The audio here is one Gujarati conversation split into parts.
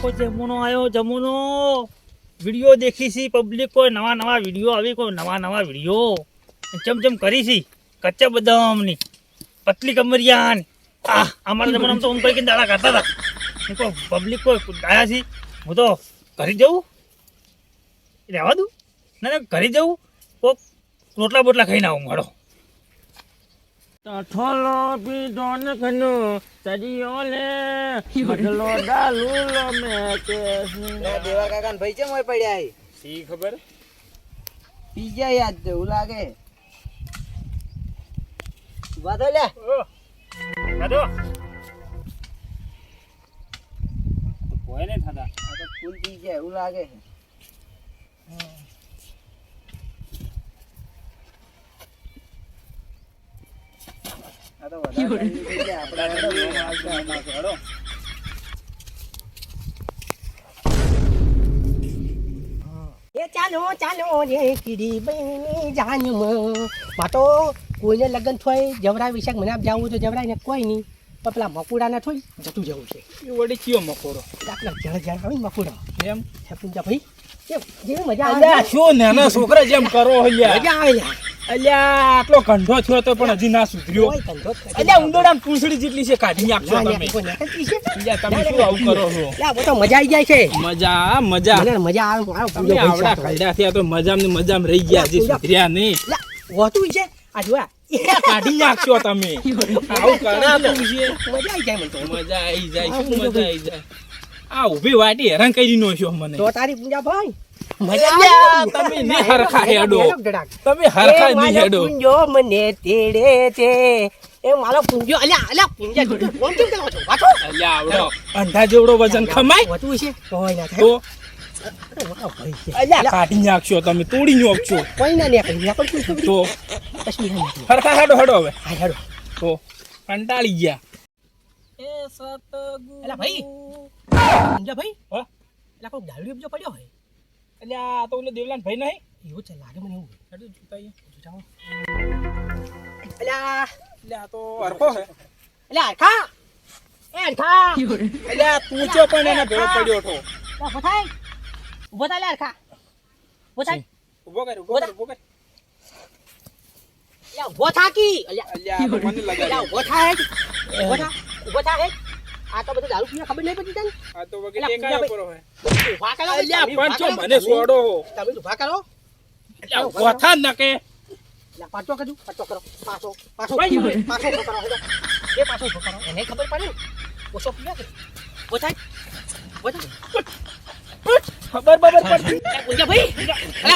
આખો જમુનો આવ્યો જમુનો. વીડિયો દેખી છી પબ્લિક કોઈ, નવા નવા વીડિયો આવી, કોઈ નવા નવા વીડિયો. ચમ ચમ કરી છી કચ્ચા બદામની, પતલી કમરિયાન. આ અમારા જમાનામાં તો હું કઈ દાડા કરતા હતા. કોઈ પબ્લિક કોઈ આયા છી. હું તો ઘરે જવું રહેવા દઉં. ના ના, ઘરે જવું કોક રોટલા બોટલા ખાઈને આવું, મળો. તથોલો પીધો ને ખનો તરીયો લે. બદલો ડાલુ લો મે કે દેવા કાકા ભાઈ છે મોય પડ્યા હી? શી ખબર? પીજા યાદ છે એવું લાગે. વાદો લે દાદો કોઈ નહીં થતા? આ તો ફૂલ પી જાય એવું લાગે છે આ તો વધારે ઠંડી થઈ જાય. આપણે હેડો. હેડો એ ચાલો ચાલો રે કીડી બેની જાનમાં માટો કોઈને લગ્ન થોય જવરાય વિશાખ મને આપ જવું તો જવરાય ને કોઈ નહીં. પણ પેલા મકુડાના થોય જતું જવું છે. એ વળી કયો મકોડો? દાખલા જળ જળ આવે ને મકુડા. એમ? હેપુંજા ભાઈ? જેવી મજા આવે અલ્યા શું નાના છોકરા જેમ કરો અલ્યા? મજા આવે અલ્યા આટલો કંઢો થયો તો પણ હજી ના સુધર્યો. કોઈ ધંધો જ નથી. અલ્યા ઉંદરડા પૂંછડી જેટલી છે કાઢી નાખશો ના, ના, તમે. અલ્યા શું આવું કરો છો? લા, તો મજા આવી જાય છે. મજા મજા. મને મજા આવે તમે આવડા ભાઈ થયા તો મજામ ને મજામ રહી ગયા હજી સુધર્યા નહીં. હોતું છે? આ જોવા કાઢી નાખશો તમે. આવું કરાતું મજા આવી જાય મજા આવી જાય શું મજા આવી જાય? આ ઊભી વાટી હેરાન કરી નો છો મને. તો તારી પૂંજા ભાઈ? તમે ને હરખા હેડો તમે હરખા નહીં હેડો. પુંજો મને તેડે છે. એ મારો પુંજો અલ્યા અલ્યા પુંજા કોણ કેમ કરો છો? વાતો અલ્યા આવડો. અંધા જેવડો વજન ખમાય. વધુ છે કોઈ ના તો? અરે વાહ, ભાઈ છે. અલ્યા કાઢી નાખશો તમે તોડી નાખશો. કોઈ ના ને કરી પણ તું. હરખા હેડો હેડો હવે. હા હેડો. તો કંટાળી ગયા. અલ્યા ભાઈ પુંજા ભાઈ? અલ્યા કોઈ દારૂ બીજો પડ્યો હોય. અલ્યા આ તો ઓલો દેવલાન ભાઈ નહીં? એવું છે લાગે મને એવું. હેડો જોતાઈએ. જાઓ. અલ્યા. અલ્યા આ તો હરખો હે અલ્યા હરખા. એ હરખા. અલ્યા તું ચો પણ એના ભેળો પડ્યો હતો. ઊભો થાય. ઊભો થાય લે ઊભો થાય. ઊભો કર ઊભો કર ઊભો કર. ઊભો થાકી. અલ્યા. અલ્યા મને લગાડ્યો. ઊભો થાય. ઊભો થા ઊભો થા હેડ. આ તો બધું દારૂ પીને ખબર નહીં પડી તને? આ તો વગર અલ્યા, એકાયો પૂંજાભાઈ. ઊભા કરો? અલ્યા પણ ઊભા મને તમે- ઊભા કરો? અલ્યા ગોથા ન કે અલ્યા પાછો કરજો પાછો કરો. પાછો પાછો પાછો કરો એ પાછો ઊભો કરો. એને ખબર પડે ઓછો પીવે કે ખબર બબર પડતી. ભાઈ.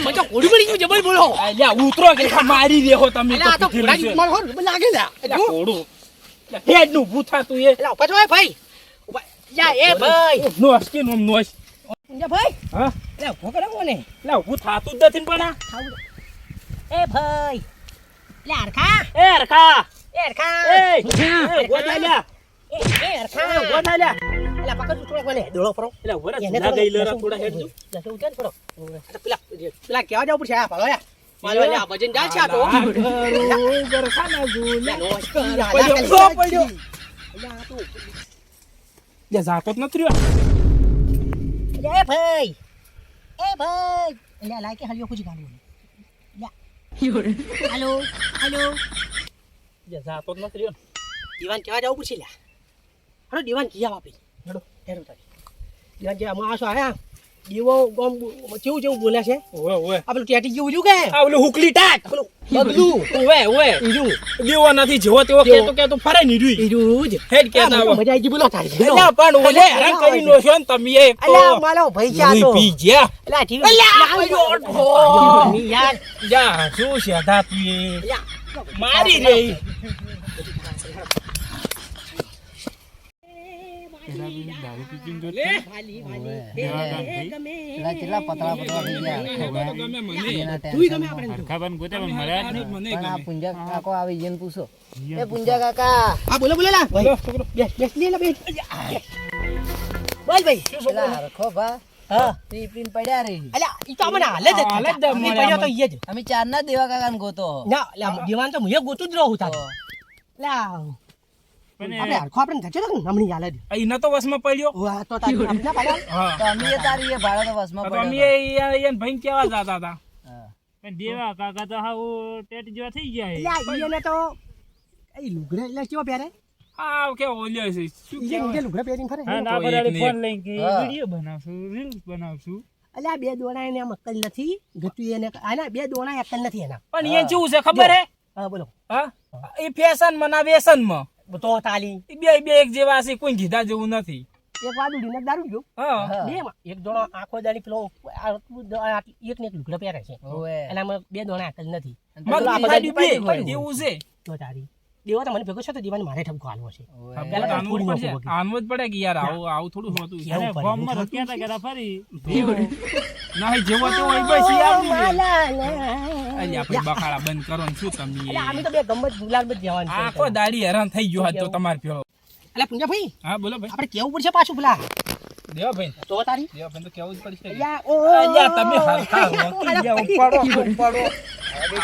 મને તો ઘોડી પડી ગયું જબર બોલો અલ્યા ઉતરો કે મારી દેહો તમે આ તો તો છે. મારો હોર લાગે લા હેડનું ભૂત થાતું એ. ઊભા ભાઈ. યા એ ભાઈ. નોસ કે નોમ નોસ પૂંજા ભાઈ. હા? અલ્યા ઊભો કરો મને અલ્યા ઊભું થાતું જ નથી પણ આ. એ ભાઈ. લે હરખા. એ હરખા. એ હરખા. એ ગોથા લ્યા એ એ હરખા. એ ગોથા લ્યા અલ્યા પકડ તું થોડોક મને. દોડો ફરો. અલ્યા વરસ એને ના થોડો ગઈ લરા થોડા હેડ ઉતાર, લસણ ઉતાર થોડો. પેલા પેલા કેવા જવું પડશે? આ પાડો યા. મારો અલ્યા ભજન જાય છે તો. ગરખા ના જો. અલ્યા, નોસ્તી, પડ્યો, પડ્યો, આ તો. લે જાતો જ નથી રહ્યો. એ ભાઈ એ ભાઈ. અલ્યા લાય કે હલિયો પૂછી ગાડું. અલ્યા હાલો હાલો. લે જાતો જ નથી રહ્યો. દીવાન કેવા જવું પડશે લ્યા. હલો દીવાન કિયા વાપી હેડો. હેડો તારી. દીવાન જે માણસો આયા? દીવો ગોમ કેવું જેવું બોલે છે? ઓવે ઓવે. આ પેલું ટેટી જેવું કે? આ હુકલી પેલું બગલું ઓવે ઓવે. ઈરું. દેવો નથી જેવો તેવો કેતો કેતો ફરે ની રૂઈ ઈરું જ હેડ કે ના મજા આવી બોલો તારી. અલ્યા પણ ઓલે હેરાન કરી નો છો ને તમે એક તો અલ્યા મારો ભાઈ છે તો પી ગયા અલ્યા જીવ અલ્યા, અલ્યા યાર જા શું છે ધા તું એ? અલ્યા. મારી રે. ઈ. લે વાલી વાલી એ ગમે પેલા કેટલા પતળા પતળા થઈ ગયા તું. ગોતે પણ મળ્યા જ નહીં. પણ આ પુંજા કાકો આવી જઈને પૂછો એ પુંજા કાકા હા બોલો બોલો લા બોલો, ભાઈ છોકરો. બેસ બેસ લે લે બેસ બોલ ભાઈ પેલા હરખો ભા હા પી પીને પડ્યા રહી અલ્યા ઈ તો મને હાલે જ હાલે જ હતા. મને ઈ પડ્યો તો ઈ જ અમે ચાર ના દેવા કાકા ગોતો ના તો મુએ ગોતું જ રહું લા પણ આપણે હરખો આપણે ધચો તો ને હમણી હાલે. એ એના તો વસમાં પડ્યો. વાહ, તો તારી આપણે ના પાડ્યા? તો અમે એ તારી એ ભાડો તો વસમાં તો અમે એ એને ભાઈ કેવા જાતા હતા. પણ દેવા કાકા તો હાવ ટેટ જેવા થઈ ગયા એટલે આ તો એ લુગડે એટલે કેવો પહેરે? હા કે ઓલ્યો છે. શું કે? લુગડા પહેરીને ફરે? હા ના કોઈ ફોન લઈને કે વિડિયો બનાવશું રીલ્સ બનાવશું. એટલે આ બે દોણા એને આમ અક્કલ નથી. ગતું એને આના બે દોણા અક્કલ નથી એના. પણ એ શું છે ખબર હે? હા બોલો. હા? એ ફેશનમાં ના વ્યસનમાં તો તાલી. બે બે એક જેવા છે કોઈ ઘીધા જેવું નથી. એક વાદુડી ને એક દારૂ ગયો. બે માં એક દોણો આખો દાડી પેલો એક ને એક લુગડા પહેરે છે. અને આમાં બે દોણા આકલ નથી. એવું છે. તો તારી. દેવો મને ભેગો છે તો દેવાને મારે ઠપકો આલવો છે. પેલા તો થોડી પડશે. આનવો જ પડે કે યાર આવું આવું થોડું હોતું. યાર ફોર્મમાં રખ્યા તા ઘેરા ફરી? ના જેવો તેવો એ બસ ગયો. અલ્યા આપણે બખાડા બંધ કરો ને શું તમે? આમે તો બે ગમત ગુલાલ બધ જવાનું આખો દાડી હેરાન થઈ ગયો હતો તો તમારે ભેળો એટલે પૂંજા ભાઈ હા બોલો ભાઈ. આપણે કેવું પડશે પાછું પેલા દેવા ભાઈ. તો તારી? દેવા ભાઈ તો કેવું જ પડશે. અલ્યા, ઓ, અલ્યા તમે હરખા રોકી ગયા ઉપાડો ઉપાડો.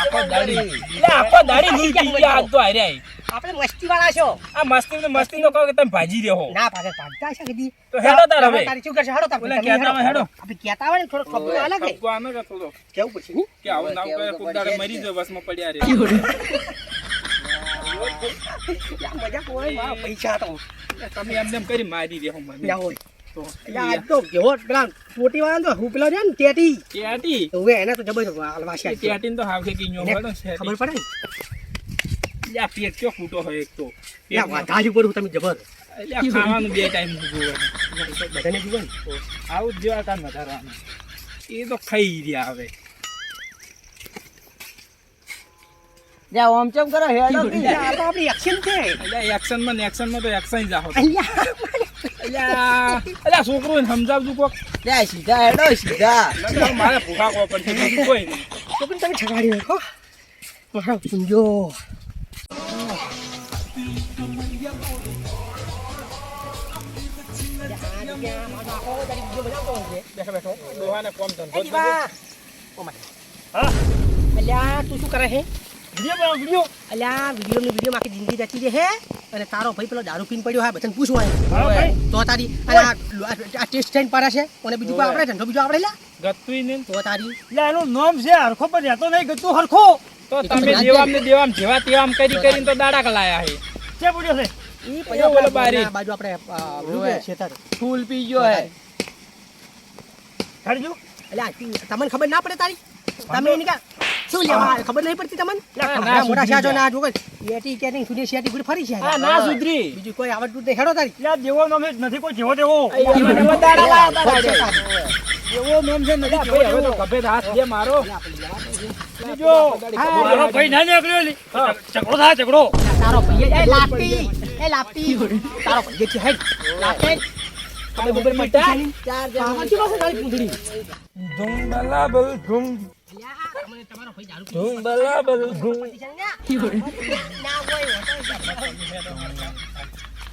આખો દાડી. એટલે આખો દાડી લૂંટી ગયા હાથ તો હાર્યા ઈ. આપણે મસ્તી વાળા છો. આ મસ્તી ને મસ્તી નો કહો કે તમે ભાજી રહ્યો ના પાકે પાડતા છે કદી. તો હેડો તાર હવે. તારી શું કરશે? હેડો તાર તમે કહેતા હોય હેડો. આપણે કહેતા હોય ને થોડો ખબર અલગ છે ખપકો આનો કે થોડો કેવું પડશે? કે આવું નામ કરે કોક દાડે મરી જાય બસમાં પડ્યા રે. યા, મજાક હોય પૈસા તો. તમે એમ એમ કરી મારી દેહો મને. યા હોય. તો આજ તો જેવો પેલા પોટી વાળા તો હું પેલા છે ને ટેટી ટેટી હવે એને તો જબરજસ્ત વાસ્યા એ તો હાવ કે કીഞ്ഞો ને પડે છે? ખબર પડે લ્યા પેટ કયો ફૂટો હોય એક તો. યા, વધારે ઉપર હું તમે જબર. લ્યા ખાવાનું બે ટાઈમ જોવે બધાને જુઓ આવું જ જેવા કામ વધારવાનું. એ તો ખાઈ રહ્યા હવે. જ્યાં ઓમ ચમ કરો? હેડો આ તો આપણી એક્શન છે. એટલે માં ને એક્શનમાં તો એક્શન જ આવો અલ્યા છોકરું સમજાવજો કોક જા સીધા હેડો સીધા મારે ભૂખા કો બીજું કોઈ નહીં છોકરી તમે ઠગાડી નાખો મારો સમજો બેઠો બેઠો ડોહાને કોમ ધંધો હા અલ્યા તું શું કરે છે વીડિયો બનાવો વીડિયો અલ્યા વીડિયો ની વીડિયો આખી જિંદગી જતી રહે અને તારો ભાઈ પેલો દારૂ પીને પડ્યો હા બધાને પૂછવું હોય. હા ભાઈ? તો તારી અને આ આ ટેસ્ટ થઈને પાડે છે. અને બીજું કોઈ આપણે ધંધો બીજો આપણે લ્યા ગતુંય નહીં તો તારી એટલે એનું નામ છે હરખો પર રહેતો નહીં ગતું હરખો. તો તમે દેવામ ને દેવામ જેવા તેવામ કરી કરીને તો દાડા કલાયા છે? ઈ ઓલો બારી. બાજુ આપણે ફૂલ પી ગયો હે. આ તમને ખબર ના પડે તારી? તમે એની કા શું લેવા ખબર નહીં પડતી તમને? ના, મોટા એટી ગુડી ફરી છે ના સુધરી. બીજું કોઈ આવડતું નહીં હેડો તારી. દેવો નામ નથી કોઈ જેવો દાડા. તારી. એવો નામ છે નથી જેવો હવે તો તેવો હાથ દે મારો. જો મારો ભાઈ ના નીકળ્યો લી. ઝઘડો થાય ઝઘડો. તારો ભાઈ એ લાપટી એ લાપટી તારો ભાઈ છે હેડ. લાપટી બબર? ચાર તારી પૂંછડી? ધૂમ બલાબલ ધૂમ. ને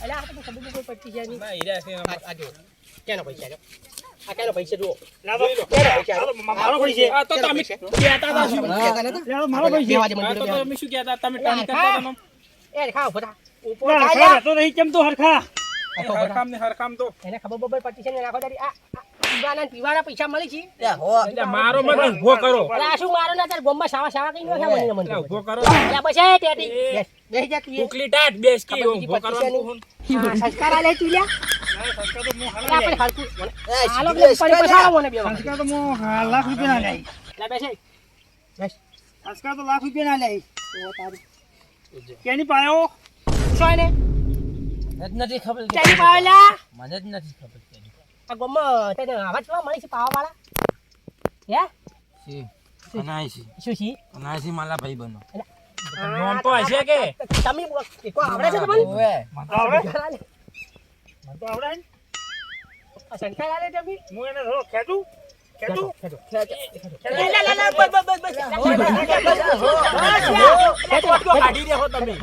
હોય, આ તો ખબર પડતી છે નહીં. હીરા છે આ- કેનો પૈસા? આ કેનો પૈસા જુઓ. પૈસા? તો તમે કહેતા હતા શું કહેતા મારો તો તમે શું કહેતા તમે ટાણી કરતા એ ખાઓ બધા. ઉપર નહીં કેમ તો હરખા હરખામ ને હરખામ તો એને ખબર બબર પડતી છે ને રાખો તારી આ પીવાના પીવાના પૈસા મળી છે. એટલે મારો મત ઊભો કરો. અરે આ શું મારો ના તાર ગોમમાં સાવા સાવા કઈ નો છે મને મને ઊભો કરો. અલ્યા બસ ટેટી બેસી જા તું ઉકલી ટાટ બેસ કે ઊભો કરો. પચીસની. હા, સંસ્કાર આલે તું લ્યા. સંસ્કાર તો હું અલ્યા આપણે હાલ હાલતું હાલો સીધું એટલે પડી પસાડો મને બે સંસ્કાર તો હું લાખ રૂપિયા ના લે લે બેસે. બેસ. સંસ્કાર તો લાખ રૂપિયા ના લે તો તારું. કેની પાયો શું એને જ નથી ખબર કેની પાવે મને જ નથી ખબર કે આ ગોમમાં તને આવા જોવા મળે છે પાવા વાળા હે? સી અનાયસી શું? છે અનાયસી માલા ભાઈ બનો નોમ તો હશે કે? તમે કો આવડે છે તમને તો આવડે? મને તો આવડે. ને. આ સંસ્કાર આલે તમે હું એને થોડો ખેંચું? ખેંચું ખેંચો. ખેંચું. લે, લે, લે, લે, બસ, બસ, બસ, બસ. ખેંચો, ખેંચો, કાઢી રહ્યો તમે